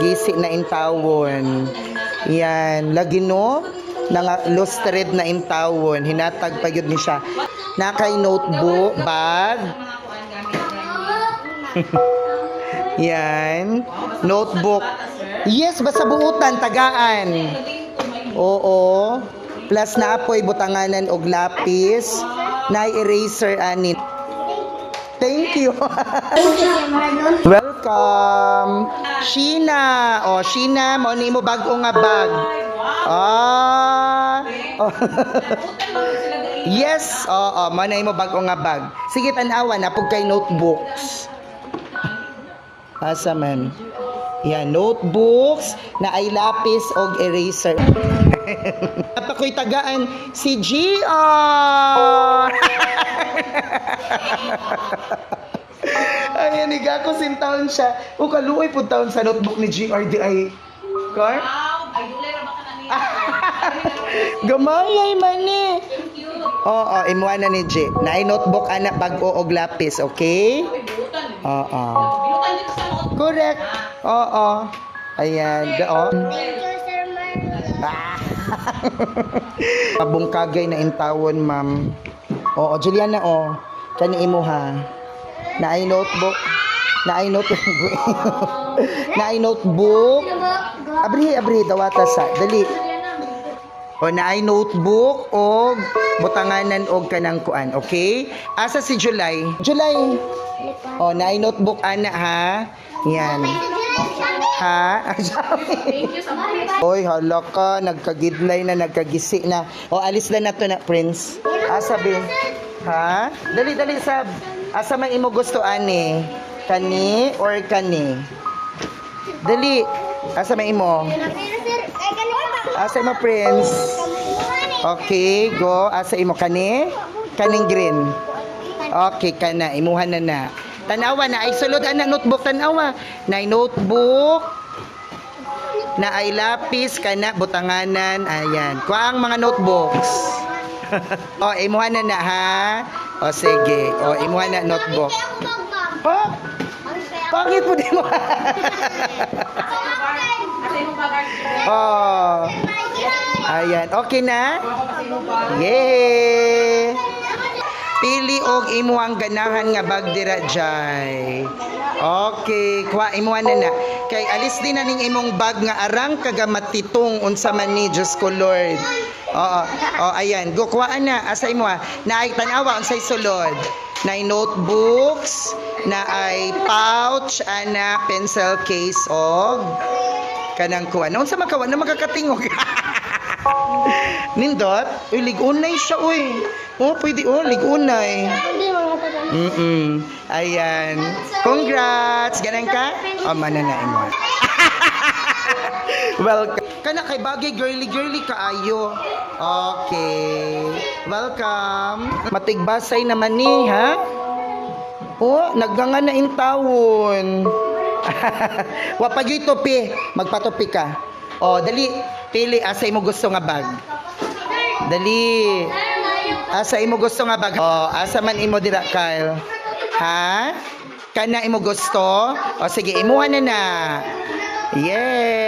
gisi na intawon. Yan, lagi no nga illustrated na intawon, hinatag pa yun ni siya. Nakay notebook, bag, yan, notebook. Yes, basta buutan, tagaan. Oo. Plus na apoy butanganan og lapis, na eraser anin. Thank you. Welcome. Sheena. Oh, Sheena, mo ni mo bago nga bag. Ah. Oh. yes, oo, mo na mo bago nga bag. Sige tan-awa na pug kay notebooks. Asa man. Yan, notebooks na ay lapis og eraser. Napakoy tagaan si GR. Ayan, higa ko sin taon siya. O kaluoy po taon sa notebook ni GR di ay car. Gamayay man ni. Oo, imuha na ni G. Na ay notebook anak bag-o lapis, okay? Oo. Correct. Oo. Ayan, dao. Ah. Pabungkagay na intawon, ma'am. Oo, Juliana, oh. Kani imo ha. Na ay notebook. Na ay notebook. na ay notebook. Abri, abri, dawata sa. Dali. O na ay notebook o butanganan og kanang kuan, okay? Asa si July? July. O na notebook ana ha. Yan. Ha? Oy, hala ka, nagkagidlay na, nagkagisi na. O alis na na to na, Prince. Be? Ha? Dali, dali, sab. Asa man imo gusto ani? Kani or kani? Dali. Asa man imo? Asa mo, Prince? Okay, go. Asa imo kani? Kaning green. Okay, kana. Imuhan na na. Tanawa na. Ay, sulod na notebook. Tanawa. Na ay notebook. Na ay lapis. Kana. Butanganan. Ayan. Kuha ang mga notebooks. o, imuhan na na, ha? O, sige. O, imuhan na notebook. Ha? Pangit po di mo. oh. Ayan. Okay na? Yay! Pili og imo ang ganahan nga bag dira jay. Okay, kuha imo na na. Kay alis din na ning imong bag nga arang kaga matitong unsa man ni Diyos ko Lord. Oo. Oh, ayan. Go kuha na asa imo ah. na ay tanawa unsay sulod. Na ay notebooks, na ay pouch, ana pencil case og kanang kuha. Naon sa makawa na makakatingog. Nindot, uy, ligunay siya, uy. Oh, pwede, oh, ligunay. Mm-mm. Ayan. Congrats! Ganun ka? Oh, mananain mo. Welcome. Kana kay bagay girly-girly kaayo. Okay. Welcome. Matigbasay naman ni, ha? Oh, nagganga na intawon. Wapagyoy topi. Magpatopi ka. Oh, dali. Pili. Asa mo gusto nga bag? Dali. Asa imo gusto nga bag? Oh, asa man imo dira, Kyle? Ha? Kana imo gusto? O sige, imuha na na. Yes.